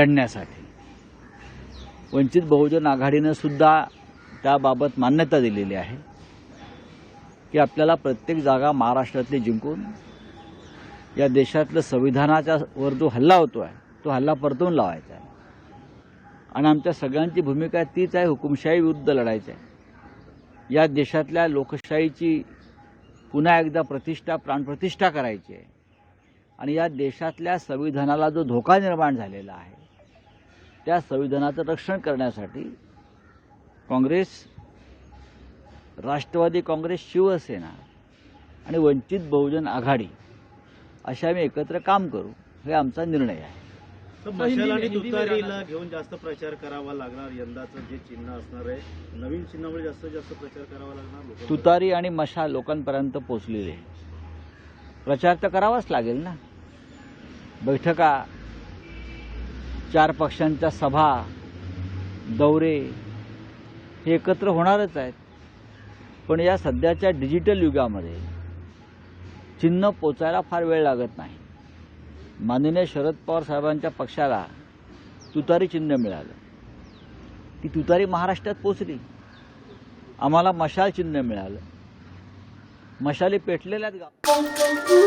लढण्यासाठी वंचित बहुजन आघाडीनं सुद्धा त्याबाबत मान्यता दिलेली आहे की आपल्याला प्रत्येक जागा महाराष्ट्रातली जिंकून या देशातलं संविधानाच्या वर जो हल्ला होतो आहे तो हल्ला परतवून लावायचा आहे. आणि आमच्या सगळ्यांची भूमिका तीच आहे हुकुमशाही विरुद्ध लढायचं आहे. या देशातल्या लोकशाहीची पुन्हा एकदा प्रतिष्ठा प्राणप्रतिष्ठा करायची आहे. आणि या देशातल्या संविधानाला जो धोका निर्माण झालेला आहे त्या संविधानाचं रक्षण करण्यासाठी काँग्रेस राष्ट्रवादी काँग्रेस शिवसेना आणि वंचित बहुजन आघाडी अशा आम्ही एकत्र काम करू हे आमचा निर्णय आहे मशाल आणि तुतारीला घेऊन जास्त प्रचार करावा लागणार यंदाचं जे चिन्ह असणार आहे नवीन चिन्हामुळे जास्तीत जास्त प्रचार करावा लागणार. तुतारी आणि मशा लोकांपर्यंत पोचलेले आहे. प्रचार तर करावाच लागेल ना बैठका चार पक्षांच्या सभा दौरे हे एकत्र होणारच आहेत. पण या सध्याच्या डिजिटल युगामध्ये चिन्ह पोचायला फार वेळ लागत नाही. माननीय शरद पवार साहेबांच्या पक्षाला तुतारी चिन्ह मिळालं. ती तुतारी महाराष्ट्रात पोचली. आम्हाला मशाल चिन्ह मिळालं. मशाली पेटलेल्याच गाव